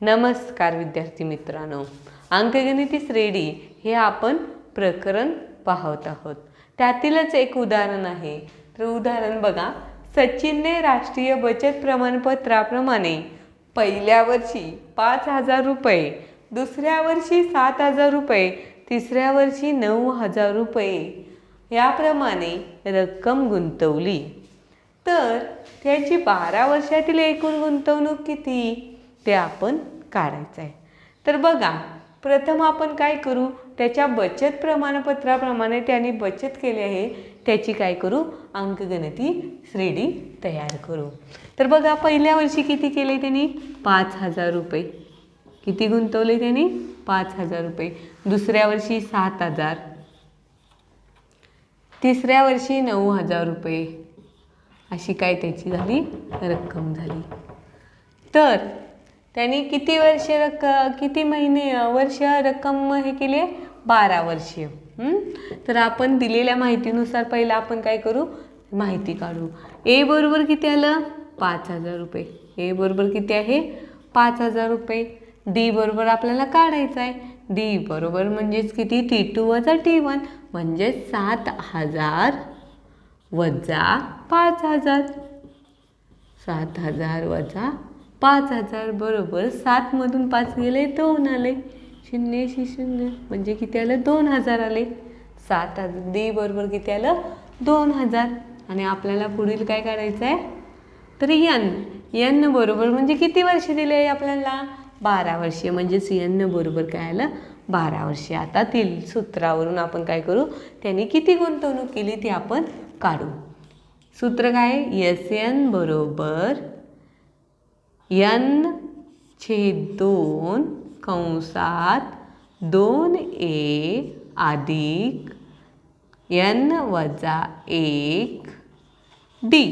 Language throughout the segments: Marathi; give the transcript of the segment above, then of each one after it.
नमस्कार विद्यार्थी मित्रांनो. अंकगणिती श्रेणी हे आपण प्रकरण पाहत आहोत. त्यातीलच एक उदाहरण आहे. तर उदाहरण बघा. सचिनने राष्ट्रीय बचत प्रमाणपत्राप्रमाणे पहिल्या वर्षी पाच हजार रुपये दुसऱ्या वर्षी सात हजार रुपये तिसऱ्या वर्षी नऊ हजार रुपये याप्रमाणे रक्कम गुंतवली. तर त्याची बारा वर्षातील एकूण गुंतवणूक किती? ते आपण काढायचं आहे तर बघा प्रथम आपण काय करू? त्याच्या बचत प्रमाणपत्राप्रमाणे त्याने बचत केली आहे त्याची काय करू? अंकगणती श्रेणी तयार करू. तर बघा पहिल्या वर्षी किती केले त्यांनी? पाच हजार रुपये. किती गुंतवले त्यांनी? पाच हजार रुपये. दुसऱ्या वर्षी सात हजार. तिसऱ्या वर्षी नऊ हजार रुपये. अशी काय त्याची झाली? रक्कम झाली. तर त्यांनी किती वर्ष रक्क किती महिने वर्ष रक्कम हे केली? आहे बारा वर्षीय तर आपण दिलेल्या माहितीनुसार पहिला आपण काय करू? माहिती काढू. ए बरोबर किती आलं? पाच हजार रुपये. ए बरोबर किती आहे? पाच हजार रुपये. डी बरोबर आपल्याला काढायचं आहे. डी बरोबर म्हणजेच किती? टी टू वजा टी वन म्हणजेच सात हजार वजा पाच हजार. सात हजार वजा पाच हजार बरोबर सातमधून पाच गेले दोन आले. शून्यशी शून्य. म्हणजे किती आलं दोन हजार आले. सात हजार. डी बरोबर किती आलं दोन हजार. आणि आपल्याला पुढील काय करायचं आहे तर यन. यन बरोबर म्हणजे किती वर्ष दिले आहे आपल्याला? बारा वर्षे. म्हणजेच यन बरोबर काय आलं? बारा वर्षे. आता तील सूत्रावरून आपण काय करू? त्यांनी किती गुंतवणूक केली ती आपण काढू. सूत्र काय? एस एन बरोबर यन छेद दोन कंसात दोन ए अधिक यन वजा एक डी.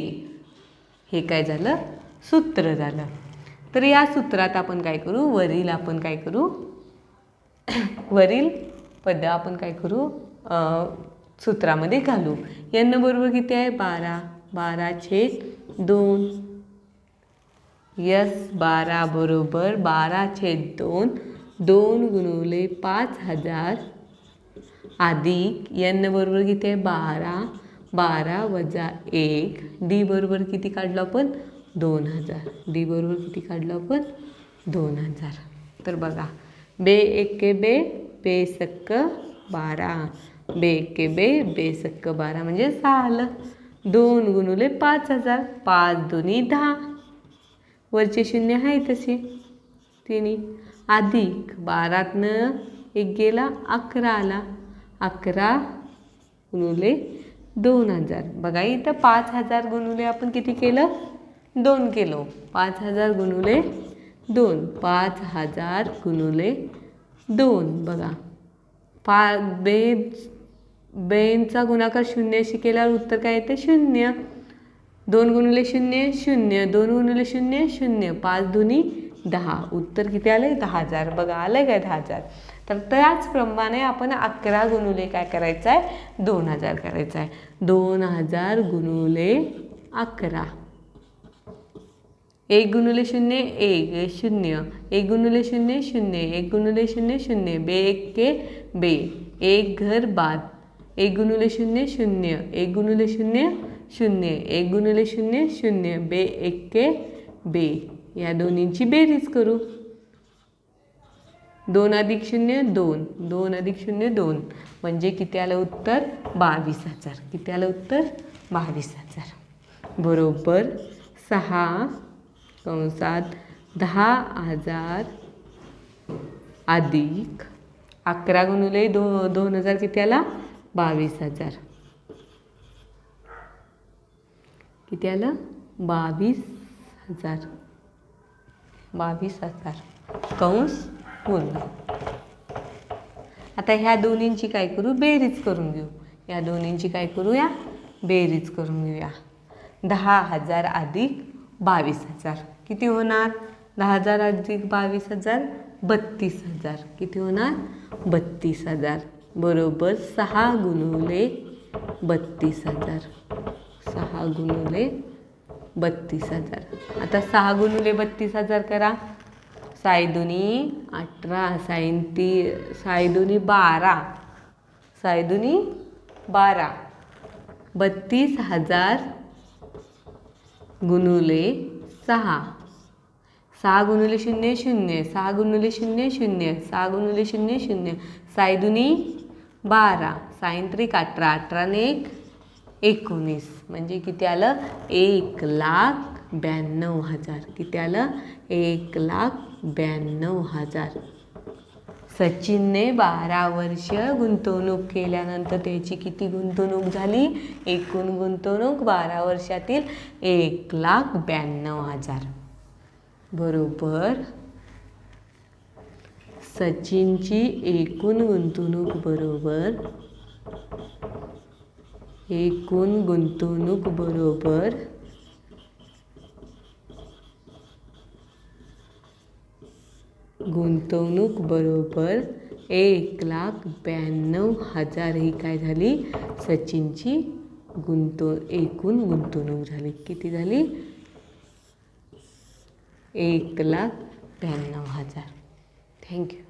हे काय झालं? सूत्र झालं. तर या सूत्रात आपण काय करू? वरील आपण काय करू? वरील पद आपण काय करू? सूत्रामध्ये घालू. यन बरोबर किती आहे? बारा. बारा छेद दोन. यस बारा बरोबर बारा छेद दोन दोन गुणवले पाच हजार. अधिक यन बरोबर किती आहे? बारा. बारा वजा एक. डी बरोबर किती काढलं आपण? दोन हजार. डी बरोबर किती काढलं आपण? दोन हजार. तर बघा बे एक्के बे बे सक्क बारा. बे एक्के बे बे सक्क बारा. म्हणजे सहा आलं. दोन गुणुले पाच हजार. पाच दोन्ही दहा. वरचे शून्य आहे तसे. तिन्ही अधिक बारातनं एक गेला अकरा आला अकरा गुणुले दोन हजार. बघा इथं पाच हजार गुणुले आपण किती केलं? दोन केलो. पाच हजार गुणुले दोन. पाच हजार गुणुले दोन. बघा पा बे बेनचा गुणाकार शून्याशी केल्यावर उत्तर काय येते? शून्य. दोन गुणिले शून्य शून्य दोन गुणिले शून्य शून्य पाच दोन्ही दहा. उत्तर किती आलं आहे दहा हजार. बघा आलं आहे काय दहा हजार? तर त्याचप्रमाणे आपण अकरा गुणुले काय करायचं आहे दोन हजार करायचं आहे दोन हजार गुणुले अकरा. एक गुणुले शून्य एक. शून्य. एक गुणुले शून्य शून्य. एक गुणुले शून्य शून्य. बे एक के बे. एक घर बाद. एक गुणुले शून्य शून्य. एक गुणुले शून्य शून्य. एक गुणिले शून्य शून्य. बे एक्के बे. या दोन्हींची बेरीज करू. दोन अधिक शून्य दोन. दोन अधिक शून्य दोन. म्हणजे किती आलं उत्तर? बावीस हजार. किती आलं उत्तर? बावीस हजार. बरोबर. सहा कंसात दहा हजार अधिक अकरा गुणुले दो दोन हजार किती आला? बावीस हजार. किती आलं बावीस हजार. बावीस हजार. कंस पूर्ण आता ह्या दोन्हींची काय करू? बेरीज करून घेऊ. या दोन्हींची काय करूया? बेरीज करून घेऊया. दहा हजार अधिक बावीस हजार. किती होणार? दहा हजार अधिक बावीस हजार बत्तीस हजार. किती होणार? बत्तीस हजार. बरोबर सहा गुणवले बत्तीस हजार. सहा गुणुले बत्तीस हजार. आता सहा गुणुले बत्तीस हजार करा. सायदुनी अठरा साईन ती सायदुनी बारा सायदुनी बारा. बत्तीस हजार गुणुले सहा. सहा गुणुले शून्य शून्य. सहा गुणुले शून्य शून्य. सहा गुणुले शून्य शून्य. सायदुनी बारा. सायंत्रिक अठरा. अठराने एक. एकोणीस. म्हणजे किती आलं? एक लाख ब्याण्णव हजार. किती आलं? एक लाख ब्याण्णव हजार. सचिनने बारा वर्ष गुंतवणूक केल्यानंतर त्याची किती गुंतवणूक झाली? एकूण गुंतवणूक बारा वर्षातील एक लाख ब्याण्णव हजार. बरोबर? सचिनची एकूण गुंतवणूक बरोबर एकूण गुंतवणूक बरोबर गुंतवणूक बरोबर एक लाख ब्याण्णव हजार ही काय झाली? सचिनची गुंतव एकूण गुंतवणूक झाली. किती झाली? एक लाख ब्याण्णव हजार. थँक्यू